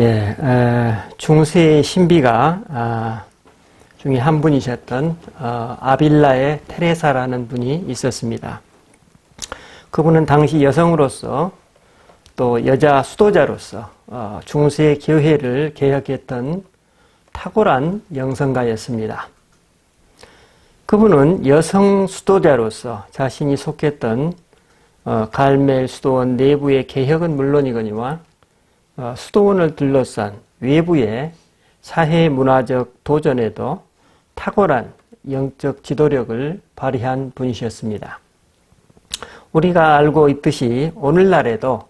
예, 에, 중세의 신비가 아, 중에 한 분이셨던 어, 아빌라의 테레사라는 분이 있었습니다. 그분은 당시 여성으로서 또 여자 수도자로서 어, 중세 교회를 개혁했던 탁월한 영성가였습니다. 그분은 여성 수도자로서 자신이 속했던 어, 갈멜 수도원 내부의 개혁은 물론이거니와 어, 수도원을 둘러싼 외부의 사회 문화적 도전에도 탁월한 영적 지도력을 발휘한 분이셨습니다. 우리가 알고 있듯이 오늘날에도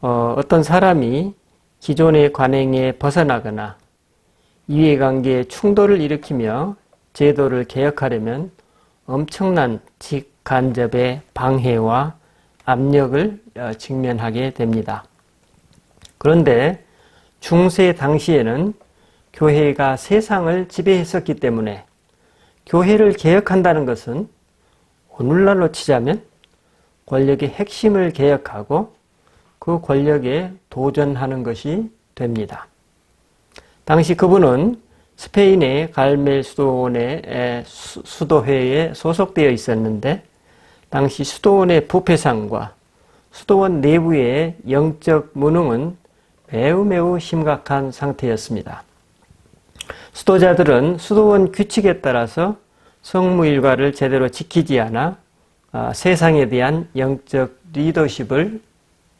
어, 어떤 사람이 기존의 관행에 벗어나거나 이해관계에 충돌을 일으키며 제도를 개혁하려면 엄청난 직간접의 방해와 압력을 어, 직면하게 됩니다. 그런데 중세 당시에는 교회가 세상을 지배했었기 때문에 교회를 개혁한다는 것은 오늘날로 치자면 권력의 핵심을 개혁하고 그 권력에 도전하는 것이 됩니다. 당시 그분은 스페인의 갈멜 수도원의 수도회에 소속되어 있었는데 당시 수도원의 부패상과 수도원 내부의 영적 무능은 매우 매우 심각한 상태였습니다. 수도자들은 수도원 규칙에 따라서 성무일과를 제대로 지키지 않아 아, 세상에 대한 영적 리더십을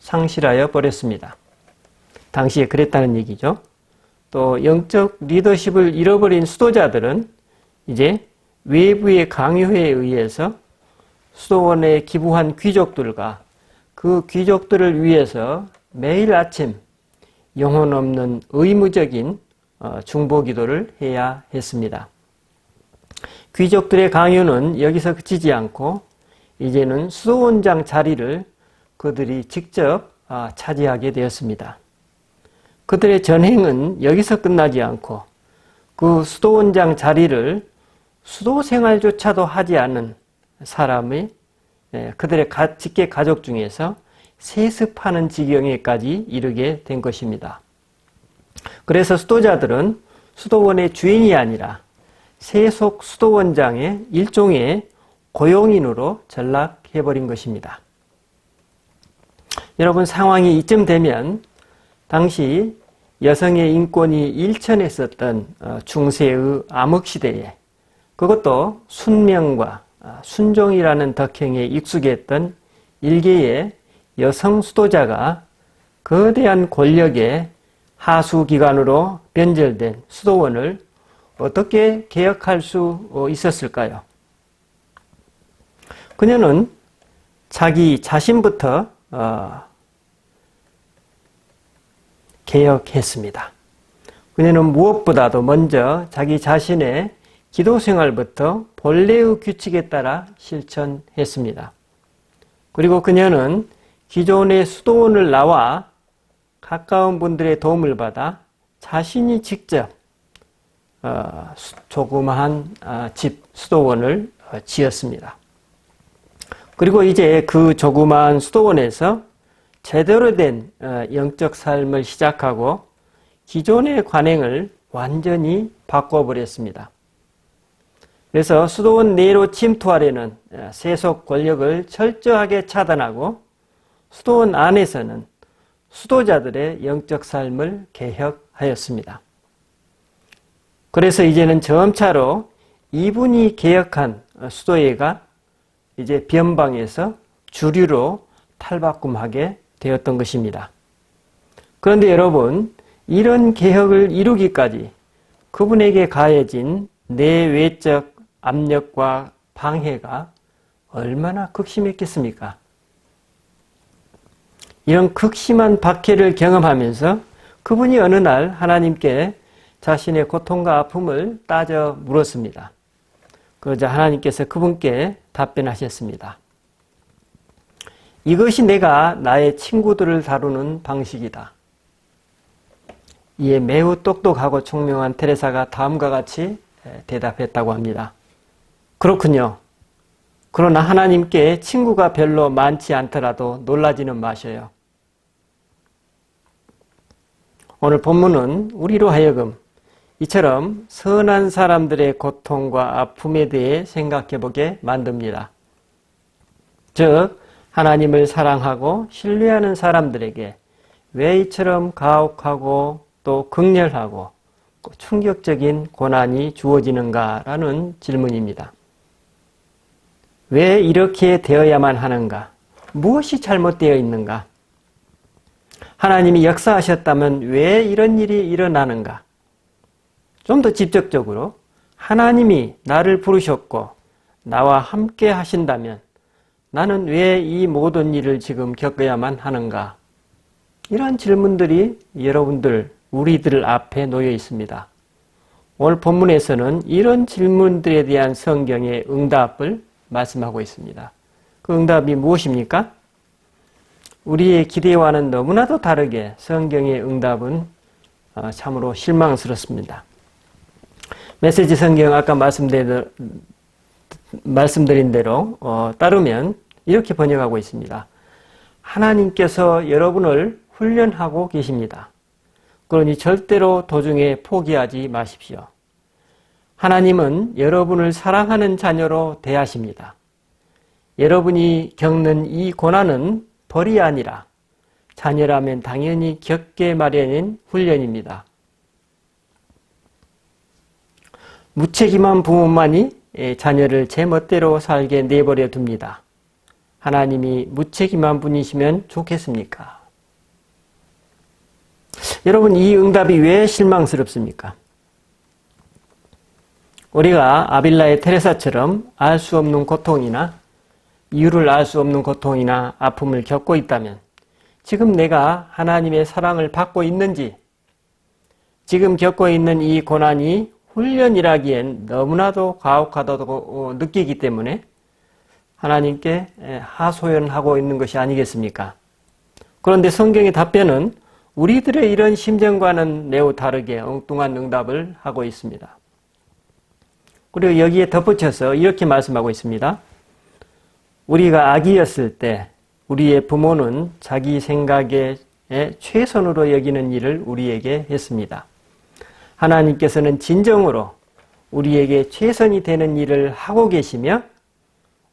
상실하여 버렸습니다. 당시에 그랬다는 얘기죠. 또 영적 리더십을 잃어버린 수도자들은 이제 외부의 강요에 의해서 수도원에 기부한 귀족들과 그 귀족들을 위해서 매일 아침 영혼 없는 의무적인 어, 중보 기도를 해야 했습니다. 귀족들의 강요는 여기서 그치지 않고 이제는 수도원장 자리를 그들이 직접 아, 차지하게 되었습니다. 그들의 전행은 여기서 끝나지 않고 그 수도원장 자리를 수도 생활조차도 하지 않은 사람의 예, 그들의 직계 가족 중에서 세습하는 지경에까지 이르게 된 것입니다. 그래서 수도자들은 수도원의 주인이 아니라 세속 수도원장의 일종의 고용인으로 전락해버린 것입니다. 여러분 상황이 이쯤 되면 당시 여성의 인권이 일천했었던 어, 중세의 암흑시대에 그것도 순명과 아, 순종이라는 덕행에 익숙했던 일개의 여성 수도자가 거대한 권력의 하수기관으로 변절된 수도원을 어떻게 개혁할 수 어, 있었을까요? 그녀는 자기 자신부터 어, 개혁했습니다. 그녀는 무엇보다도 먼저 자기 자신의 기도 생활부터 본래의 규칙에 따라 실천했습니다. 그리고 그녀는 기존의 수도원을 나와 가까운 분들의 도움을 받아 자신이 직접 어, 조그마한 어, 집 수도원을 어, 지었습니다. 그리고 이제 그 조그마한 수도원에서 제대로 된 영적 삶을 시작하고 기존의 관행을 완전히 바꿔버렸습니다. 그래서 수도원 내로 침투하려는 세속 권력을 철저하게 차단하고 수도원 안에서는 수도자들의 영적 삶을 개혁하였습니다. 그래서 이제는 점차로 이분이 개혁한 수도회가 이제 변방에서 주류로 탈바꿈하게 되었던 것입니다. 그런데 여러분, 이런 개혁을 이루기까지 그분에게 가해진 내외적 압력과 방해가 얼마나 극심했겠습니까? 이런 극심한 박해를 경험하면서 그분이 어느 날 하나님께 자신의 고통과 아픔을 따져 물었습니다. 그러자 하나님께서 그분께 답변하셨습니다. 이것이 내가 나의 친구들을 다루는 방식이다. 이에 매우 똑똑하고 총명한 테레사가 다음과 같이 대답했다고 합니다. 그렇군요. 그러나 하나님께 친구가 별로 많지 않더라도 놀라지는 마셔요. 오늘 본문은 우리로 하여금 이처럼 선한 사람들의 고통과 아픔에 대해 생각해 보게 만듭니다. 즉, 하나님을 사랑하고 신뢰하는 사람들에게 왜 이처럼 가혹하고 또 극렬하고 충격적인 고난이 주어지는가라는 질문입니다. 왜 이렇게 되어야만 하는가? 무엇이 잘못되어 있는가? 하나님이 역사하셨다면 왜 이런 일이 일어나는가? 좀 더 직접적으로 하나님이 나를 부르셨고 나와 함께 하신다면 나는 왜 이 모든 일을 지금 겪어야만 하는가? 이런 질문들이 여러분들, 우리들 앞에 놓여 있습니다. 오늘 본문에서는 이런 질문들에 대한 성경의 응답을 말씀하고 있습니다. 그 응답이 무엇입니까? 우리의 기대와는 너무나도 다르게 성경의 응답은 어, 참으로 실망스럽습니다. 메시지 성경 아까 말씀드린, 대로 어, 따르면 이렇게 번역하고 있습니다. 하나님께서 여러분을 훈련하고 계십니다. 그러니 절대로 도중에 포기하지 마십시오. 하나님은 여러분을 사랑하는 자녀로 대하십니다. 여러분이 겪는 이 고난은 벌이 아니라 자녀라면 당연히 겪게 마련인 훈련입니다. 무책임한 부모만이 자녀를 제 멋대로 살게 내버려 둡니다. 하나님이 무책임한 분이시면 좋겠습니까? 여러분, 이 응답이 왜 실망스럽습니까? 우리가 아빌라의 테레사처럼 알 수 없는 고통이나 이유를 알 수 없는 고통이나 아픔을 겪고 있다면 지금 내가 하나님의 사랑을 받고 있는지 지금 겪고 있는 이 고난이 훈련이라기엔 너무나도 가혹하다고 느끼기 때문에 하나님께 하소연하고 있는 것이 아니겠습니까? 그런데 성경의 답변은 우리들의 이런 심정과는 매우 다르게 엉뚱한 응답을 하고 있습니다. 그리고 여기에 덧붙여서 이렇게 말씀하고 있습니다. 우리가 아기였을 때 우리의 부모는 자기 생각에 최선으로 여기는 일을 우리에게 했습니다. 하나님께서는 진정으로 우리에게 최선이 되는 일을 하고 계시며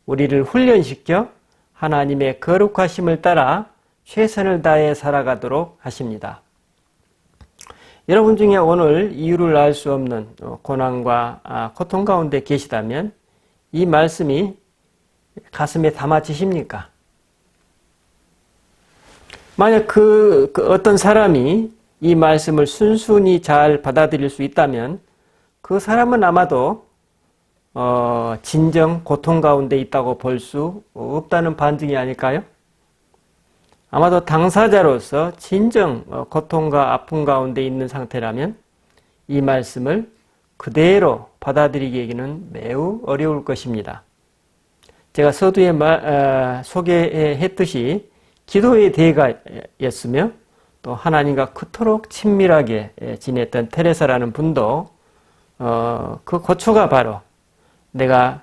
우리를 훈련시켜 하나님의 거룩하심을 따라 최선을 다해 살아가도록 하십니다. 여러분 중에 오늘 이유를 알 수 없는 고난과 아, 고통 가운데 계시다면 이 말씀이 가슴에 담아지십니까? 만약 그, 그 어떤 사람이 이 말씀을 순순히 잘 받아들일 수 있다면 그 사람은 아마도 어, 진정 고통 가운데 있다고 볼 수 없다는 반증이 아닐까요? 아마도 당사자로서 진정 어, 고통과 아픔 가운데 있는 상태라면 이 말씀을 그대로 받아들이기에는 매우 어려울 것입니다. 제가 서두에 말, 어, 소개했듯이 기도의 대가였으며 또 하나님과 그토록 친밀하게 지냈던 테레사라는 분도 어, 그 고초가 바로 내가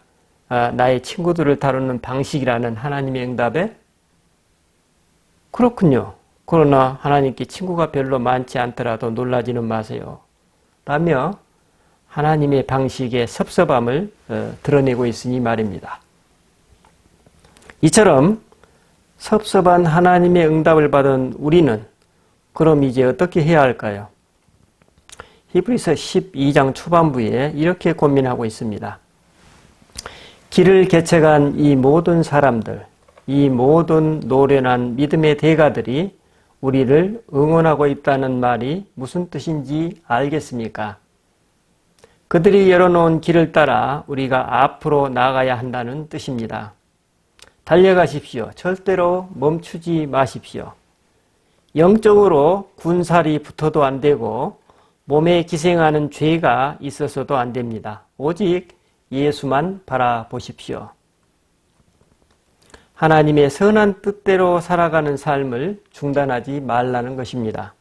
어, 나의 친구들을 다루는 방식이라는 하나님의 응답에 그렇군요. 그러나 하나님께 친구가 별로 많지 않더라도 놀라지는 마세요. 라며 하나님의 방식의 섭섭함을 어, 드러내고 있으니 말입니다. 이처럼 섭섭한 하나님의 응답을 받은 우리는 그럼 이제 어떻게 해야 할까요? 히브리서 12장 초반부에 이렇게 고민하고 있습니다. 길을 개척한 이 모든 사람들, 이 모든 노련한 믿음의 대가들이 우리를 응원하고 있다는 말이 무슨 뜻인지 알겠습니까? 그들이 열어놓은 길을 따라 우리가 앞으로 나가야 한다는 뜻입니다. 달려가십시오. 절대로 멈추지 마십시오. 영적으로 군살이 붙어도 안 되고 몸에 기생하는 죄가 있어서도 안 됩니다. 오직 예수만 바라보십시오. 하나님의 선한 뜻대로 살아가는 삶을 중단하지 말라는 것입니다.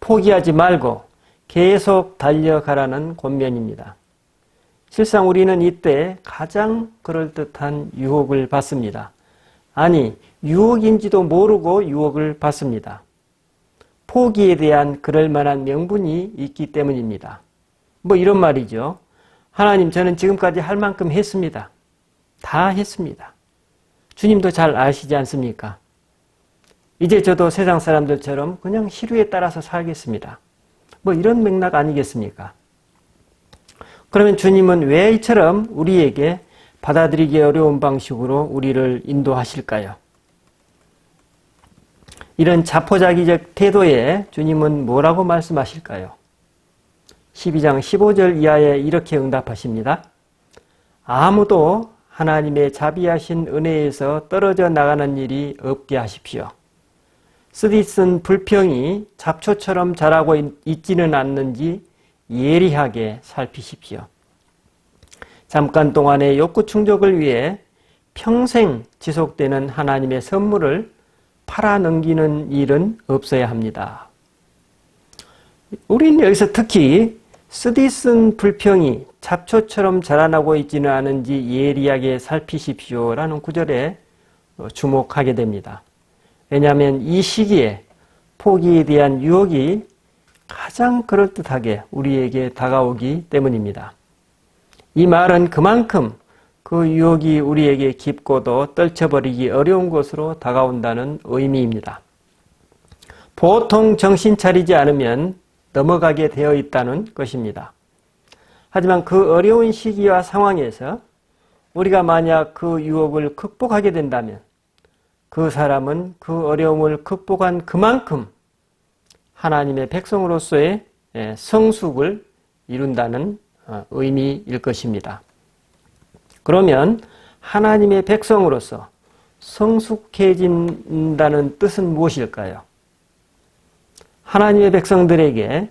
포기하지 말고 계속 달려가라는 권면입니다. 실상 우리는 이때 가장 그럴듯한 유혹을 받습니다. 아니, 유혹인지도 모르고 유혹을 받습니다. 포기에 대한 그럴 만한 명분이 있기 때문입니다. 뭐 이런 말이죠. 하나님, 저는 지금까지 할 만큼 했습니다. 다 했습니다. 주님도 잘 아시지 않습니까? 이제 저도 세상 사람들처럼 그냥 시류에 따라서 살겠습니다. 뭐 이런 맥락 아니겠습니까? 그러면 주님은 왜 이처럼 우리에게 받아들이기 어려운 방식으로 우리를 인도하실까요? 이런 자포자기적 태도에 주님은 뭐라고 말씀하실까요? 12장 15절 이하에 이렇게 응답하십니다. 아무도 하나님의 자비하신 은혜에서 떨어져 나가는 일이 없게 하십시오. 쓰디쓴 불평이 잡초처럼 자라고 있지는 않는지 예리하게 살피십시오. 잠깐 동안의 욕구 충족을 위해 평생 지속되는 하나님의 선물을 팔아넘기는 일은 없어야 합니다. 우리는 여기서 특히 쓰디쓴 불평이 잡초처럼 자라나고 있지는 않은지 예리하게 살피십시오라는 구절에 주목하게 됩니다. 왜냐하면 이 시기에 포기에 대한 유혹이 가장 그럴듯하게 우리에게 다가오기 때문입니다. 이 말은 그만큼 그 유혹이 우리에게 깊고도 떨쳐버리기 어려운 것으로 다가온다는 의미입니다. 보통 정신 차리지 않으면 넘어가게 되어 있다는 것입니다. 하지만 그 어려운 시기와 상황에서 우리가 만약 그 유혹을 극복하게 된다면 그 사람은 그 어려움을 극복한 그만큼 하나님의 백성으로서의 예, 성숙을 이룬다는 어, 의미일 것입니다. 그러면 하나님의 백성으로서 성숙해진다는 뜻은 무엇일까요? 하나님의 백성들에게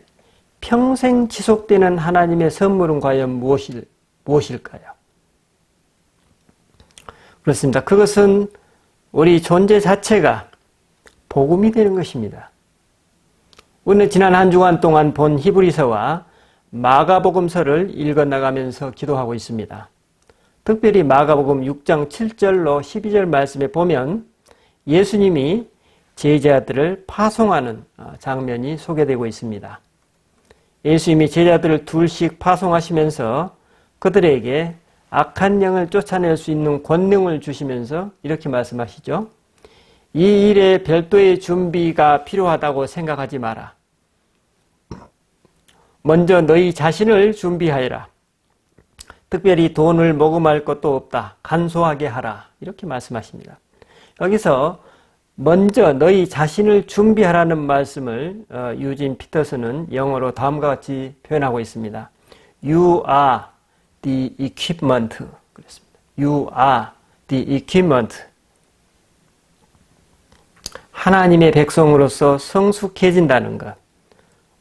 평생 지속되는 하나님의 선물은 과연 무엇일, 무엇일까요? 그렇습니다. 그것은 우리 존재 자체가 복음이 되는 것입니다. 오늘 지난 한 주간 동안 본 히브리서와 마가복음서를 읽어 나가면서 기도하고 있습니다. 특별히 마가복음 6장 7절로 12절 말씀에 보면 예수님이 제자들을 파송하는 어, 장면이 소개되고 있습니다. 예수님이 제자들을 둘씩 파송하시면서 그들에게 악한 영을 쫓아낼 수 있는 권능을 주시면서 이렇게 말씀하시죠. 이 일에 별도의 준비가 필요하다고 생각하지 마라. 먼저 너희 자신을 준비하여라. 특별히 돈을 모금할 것도 없다. 간소하게 하라. 이렇게 말씀하십니다. 여기서 먼저 너희 자신을 준비하라는 말씀을 어, 유진 피터스는 영어로 다음과 같이 표현하고 있습니다. You are the equipment. You are the equipment. 하나님의 백성으로서 성숙해진다는 것.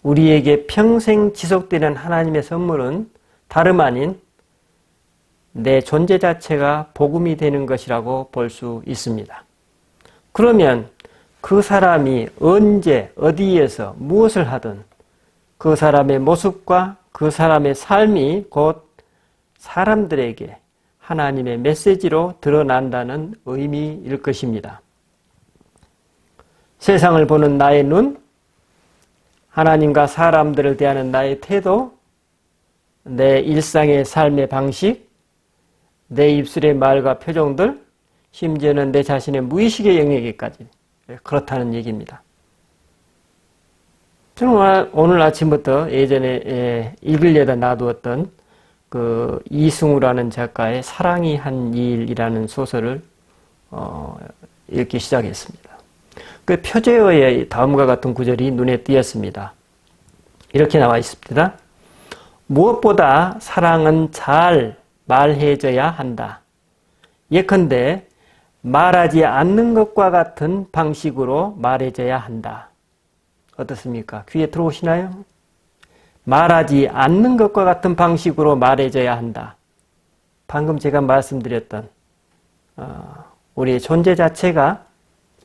우리에게 평생 지속되는 하나님의 선물은 다름 아닌 내 존재 자체가 복음이 되는 것이라고 볼 수 있습니다. 그러면 그 사람이 언제, 어디에서 무엇을 하든 그 사람의 모습과 그 사람의 삶이 곧 사람들에게 하나님의 메시지로 드러난다는 의미일 것입니다. 세상을 보는 나의 눈, 하나님과 사람들을 대하는 나의 태도, 내 일상의 삶의 방식, 내 입술의 말과 표정들, 심지어는 내 자신의 무의식의 영역에까지 그렇다는 얘기입니다. 저는 오늘 아침부터 예전에 읽으려다 놔두었던 그 이승우라는 작가의 사랑이 한 일이라는 소설을 어, 읽기 시작했습니다. 그 표제어의 다음과 같은 구절이 눈에 띄었습니다. 이렇게 나와 있습니다. 무엇보다 사랑은 잘 말해져야 한다. 예컨대 말하지 않는 것과 같은 방식으로 말해져야 한다. 어떻습니까? 귀에 들어오시나요? 말하지 않는 것과 같은 방식으로 말해줘야 한다. 방금 제가 말씀드렸던 어, 우리의 존재 자체가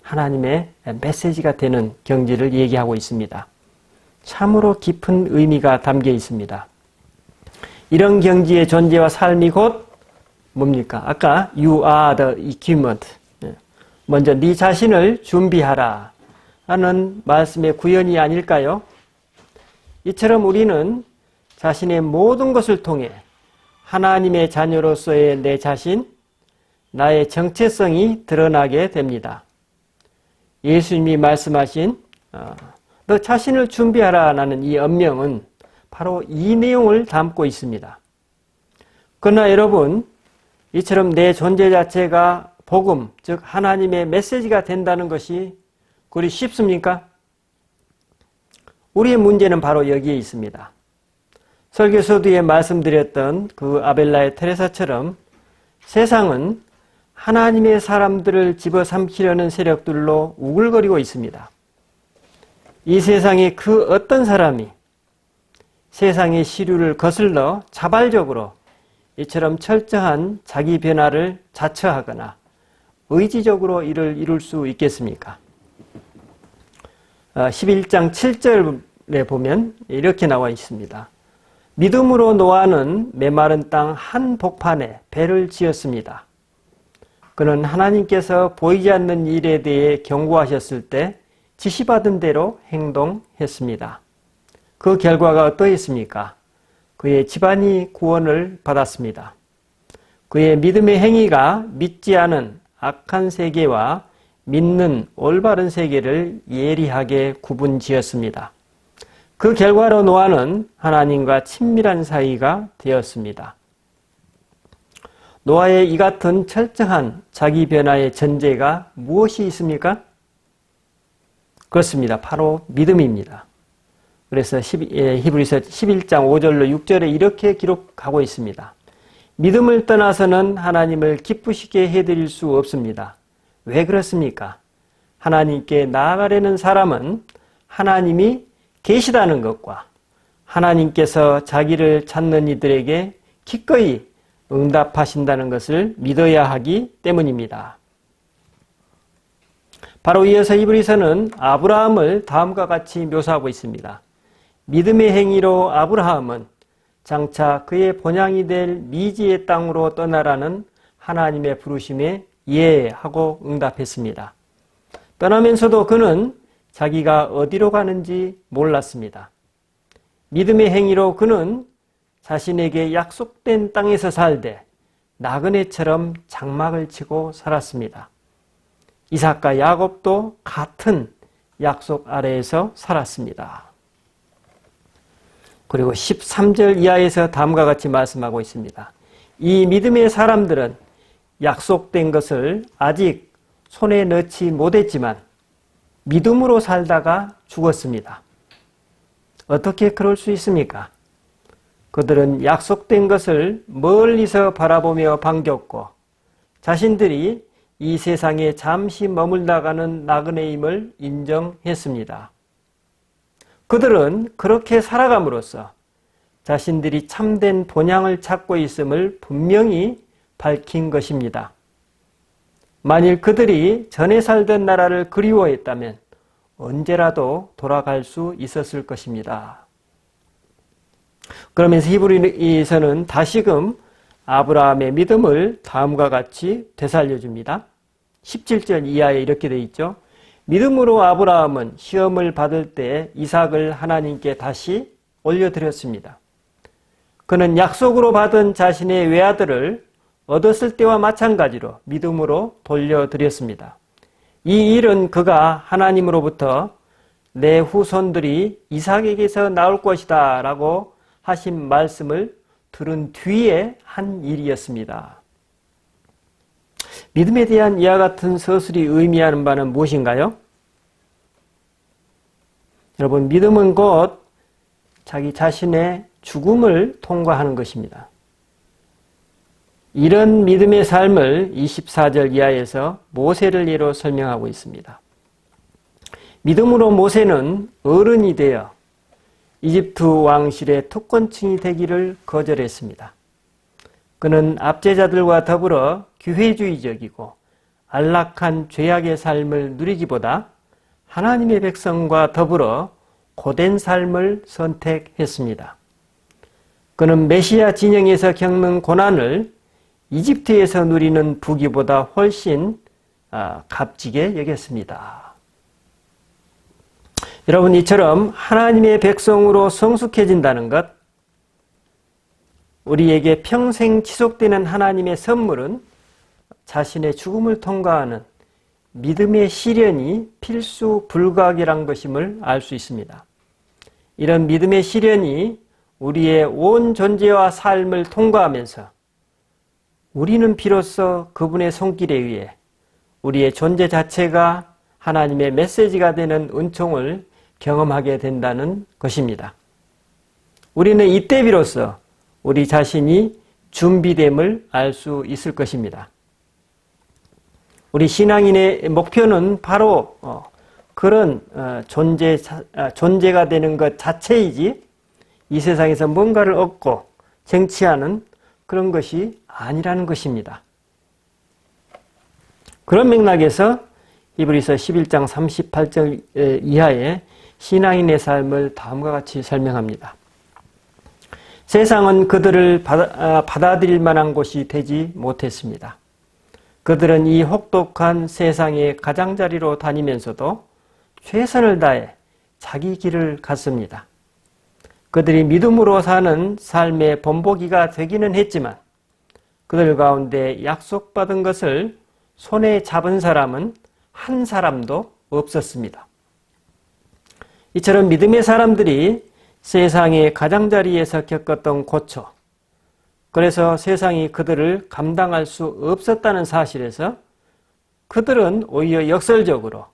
하나님의 메시지가 되는 경지를 얘기하고 있습니다. 참으로 깊은 의미가 담겨 있습니다. 이런 경지의 존재와 삶이 곧 뭡니까? 아까 you are the equipment. 예. 먼저 네 자신을 준비하라. 하는 말씀의 구현이 아닐까요? 이처럼 우리는 자신의 모든 것을 통해 하나님의 자녀로서의 내 자신, 나의 정체성이 드러나게 됩니다. 예수님이 말씀하신 어, 너 자신을 준비하라라는 이 엄명은 바로 이 내용을 담고 있습니다. 그러나 여러분, 이처럼 내 존재 자체가 복음, 즉 하나님의 메시지가 된다는 것이 그리 쉽습니까? 우리의 문제는 바로 여기에 있습니다. 설교서두에 말씀드렸던 그 아벨라의 테레사처럼 세상은 하나님의 사람들을 집어삼키려는 세력들로 우글거리고 있습니다. 이 세상에 그 어떤 사람이 세상의 시류를 거슬러 자발적으로 이처럼 철저한 자기 변화를 자처하거나 의지적으로 이를 이룰 수 있겠습니까? 11장 어, 7절에 보면 이렇게 나와 있습니다. 믿음으로 노아는 메마른 땅 한 복판에 배를 지었습니다. 그는 하나님께서 보이지 않는 일에 대해 경고하셨을 때 지시받은 대로 행동했습니다. 그 결과가 어떠했습니까? 그의 집안이 구원을 받았습니다. 그의 믿음의 행위가 믿지 않은 악한 세계와 믿는 올바른 세계를 예리하게 구분 지었습니다. 그 결과로 노아는 하나님과 친밀한 사이가 되었습니다. 노아의 이 같은 철저한 자기 변화의 전제가 무엇이 있습니까? 그렇습니다. 바로 믿음입니다. 그래서 예, 히브리서 11장 5절로 6절에 이렇게 기록하고 있습니다. 믿음을 떠나서는 하나님을 기쁘시게 해드릴 수 없습니다. 왜 그렇습니까? 하나님께 나아가려는 사람은 하나님이 계시다는 것과 하나님께서 자기를 찾는 이들에게 기꺼이 응답하신다는 것을 믿어야 하기 때문입니다. 바로 이어서 이브리서는 아브라함을 다음과 같이 묘사하고 있습니다. 믿음의 행위로 아브라함은 장차 그의 본향이 될 미지의 땅으로 떠나라는 하나님의 부르심에 예 하고 응답했습니다. 떠나면서도 그는 자기가 어디로 가는지 몰랐습니다. 믿음의 행위로 그는 자신에게 약속된 땅에서 살되 나그네처럼 장막을 치고 살았습니다. 이삭과 야곱도 같은 약속 아래에서 살았습니다. 그리고 13절 이하에서 다음과 같이 말씀하고 있습니다. 이 믿음의 사람들은 약속된 것을 아직 손에 넣지 못했지만 믿음으로 살다가 죽었습니다. 어떻게 그럴 수 있습니까? 그들은 약속된 것을 멀리서 바라보며 반겼고 자신들이 이 세상에 잠시 머물다가는 나그네임을 인정했습니다. 그들은 그렇게 살아감으로써 자신들이 참된 본향을 찾고 있음을 분명히 밝힌 것입니다. 만일 그들이 전에 살던 나라를 그리워했다면 언제라도 돌아갈 수 있었을 것입니다. 그러면서 히브리서는 다시금 아브라함의 믿음을 다음과 같이 되살려 줍니다. 17절 이하에 이렇게 되어 있죠. 믿음으로 아브라함은 시험을 받을 때 이삭을 하나님께 다시 올려드렸습니다. 그는 약속으로 받은 자신의 외아들을 얻었을 때와 마찬가지로 믿음으로 돌려드렸습니다. 이 일은 그가 하나님으로부터 내 후손들이 이삭에게서 나올 것이다 라고 하신 말씀을 들은 뒤에 한 일이었습니다. 믿음에 대한 이와 같은 서술이 의미하는 바는 무엇인가요? 여러분, 믿음은 곧 자기 자신의 죽음을 통과하는 것입니다. 이런 믿음의 삶을 24절 이하에서 모세를 예로 설명하고 있습니다. 믿음으로 모세는 어른이 되어 이집트 왕실의 특권층이 되기를 거절했습니다. 그는 압제자들과 더불어 규회주의적이고 안락한 죄악의 삶을 누리기보다 하나님의 백성과 더불어 고된 삶을 선택했습니다. 그는 메시아 진영에서 겪는 고난을 이집트에서 누리는 부귀보다 훨씬 아, 값지게 여겼습니다. 여러분 이처럼 하나님의 백성으로 성숙해진다는 것, 우리에게 평생 지속되는 하나님의 선물은 자신의 죽음을 통과하는 믿음의 시련이 필수 불가결한 것임을 알 수 있습니다. 이런 믿음의 시련이 우리의 온 존재와 삶을 통과하면서 우리는 비로소 그분의 손길에 의해 우리의 존재 자체가 하나님의 메시지가 되는 은총을 경험하게 된다는 것입니다. 우리는 이때 비로소 우리 자신이 준비됨을 알 수 있을 것입니다. 우리 신앙인의 목표는 바로 어, 그런 어, 존재 아, 존재가 되는 것 자체이지 이 세상에서 뭔가를 얻고 쟁취하는 그런 것이 아니라는 것입니다. 그런 맥락에서 히브리서 11장 38절 이하의 신앙인의 삶을 다음과 같이 설명합니다. 세상은 그들을 아, 받아들일 만한 곳이 되지 못했습니다. 그들은 이 혹독한 세상의 가장자리로 다니면서도 최선을 다해 자기 길을 갔습니다. 그들이 믿음으로 사는 삶의 본보기가 되기는 했지만 그들 가운데 약속받은 것을 손에 잡은 사람은 한 사람도 없었습니다. 이처럼 믿음의 사람들이 세상의 가장자리에서 겪었던 고초, 그래서 세상이 그들을 감당할 수 없었다는 사실에서 그들은 오히려 역설적으로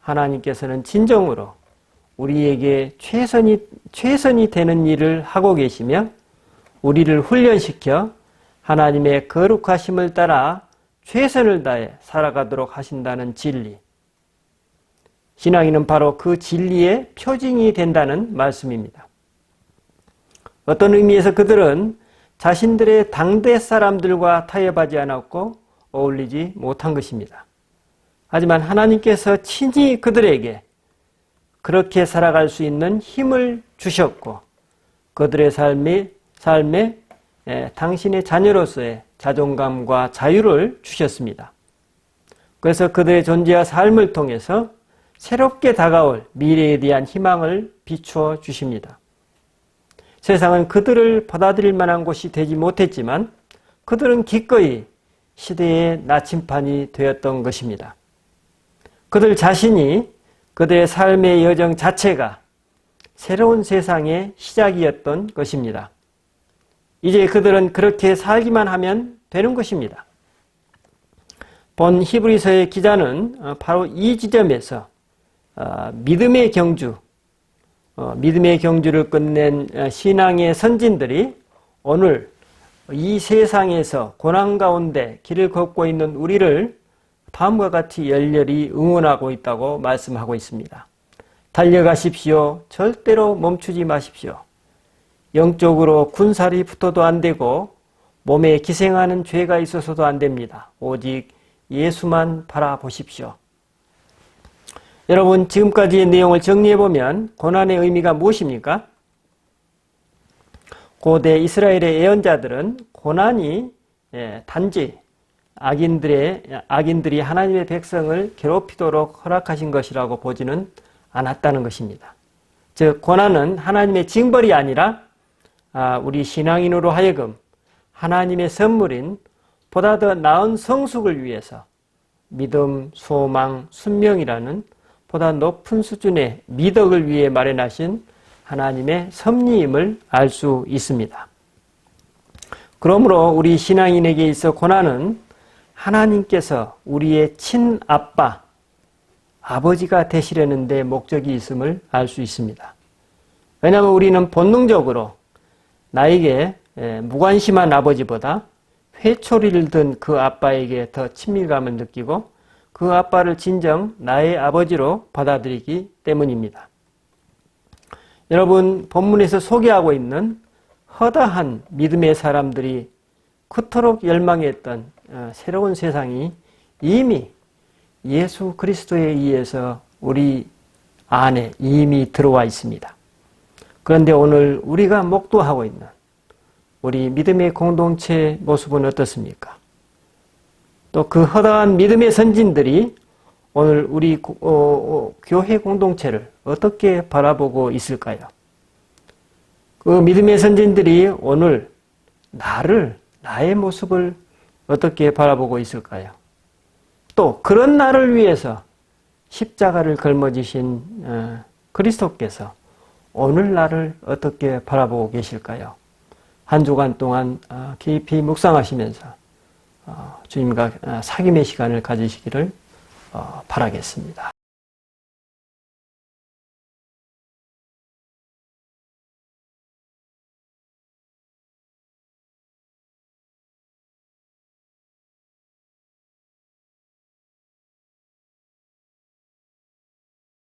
하나님께서는 진정으로 우리에게 최선이, 최선이 되는 일을 하고 계시며 우리를 훈련시켜 하나님의 거룩하심을 따라 최선을 다해 살아가도록 하신다는 진리. 신앙인은 바로 그 진리의 표징이 된다는 말씀입니다. 어떤 의미에서 그들은 자신들의 당대 사람들과 타협하지 않았고 어울리지 못한 것입니다. 하지만 하나님께서 친히 그들에게 그렇게 살아갈 수 있는 힘을 주셨고 그들의 삶에, 삶에 당신의 자녀로서의 자존감과 자유를 주셨습니다. 그래서 그들의 존재와 삶을 통해서 새롭게 다가올 미래에 대한 희망을 비추어 주십니다. 세상은 그들을 받아들일 만한 곳이 되지 못했지만 그들은 기꺼이 시대의 나침판이 되었던 것입니다. 그들 자신이 그들의 삶의 여정 자체가 새로운 세상의 시작이었던 것입니다. 이제 그들은 그렇게 살기만 하면 되는 것입니다. 본 히브리서의 기자는 어, 바로 이 지점에서 어, 믿음의 경주, 어, 믿음의 경주를 끝낸 어, 신앙의 선진들이 오늘 이 세상에서 고난 가운데 길을 걷고 있는 우리를 다음과 같이 열렬히 응원하고 있다고 말씀하고 있습니다. 달려가십시오. 절대로 멈추지 마십시오. 영적으로 군살이 붙어도 안 되고 몸에 기생하는 죄가 있어서도 안 됩니다. 오직 예수만 바라보십시오. 여러분 지금까지의 내용을 정리해보면 고난의 의미가 무엇입니까? 고대 이스라엘의 예언자들은 고난이 예, 단지 악인들의 악인들이 하나님의 백성을 괴롭히도록 허락하신 것이라고 보지는 않았다는 것입니다. 즉 고난은 하나님의 징벌이 아니라 아, 우리 신앙인으로 하여금 하나님의 선물인 보다 더 나은 성숙을 위해서 믿음, 소망, 순명이라는 보다 높은 수준의 미덕을 위해 마련하신 하나님의 섭리임을 알 수 있습니다. 그러므로 우리 신앙인에게 있어 고난은 하나님께서 우리의 친아빠, 아버지가 되시려는 데 목적이 있음을 알 수 있습니다. 왜냐하면 우리는 본능적으로 나에게 무관심한 아버지보다 회초리를 든 그 아빠에게 더 친밀감을 느끼고 그 아빠를 진정 나의 아버지로 받아들이기 때문입니다. 여러분, 본문에서 소개하고 있는 허다한 믿음의 사람들이 그토록 열망했던 어, 새로운 세상이 이미 예수 그리스도에 의해서 우리 안에 이미 들어와 있습니다. 그런데 오늘 우리가 목도하고 있는 우리 믿음의 공동체 모습은 어떻습니까? 또 그 허다한 믿음의 선진들이 오늘 우리 어, 어, 교회 공동체를 어떻게 바라보고 있을까요? 그 믿음의 선진들이 오늘 나를, 나의 모습을 어떻게 바라보고 있을까요? 또 그런 나를 위해서 십자가를 걸머지신 어, 그리스도께서 오늘 나를 어떻게 바라보고 계실까요? 한 주간 동안 어, 깊이 묵상하시면서 어, 주님과 어, 사귐의 시간을 가지시기를 어, 바라겠습니다.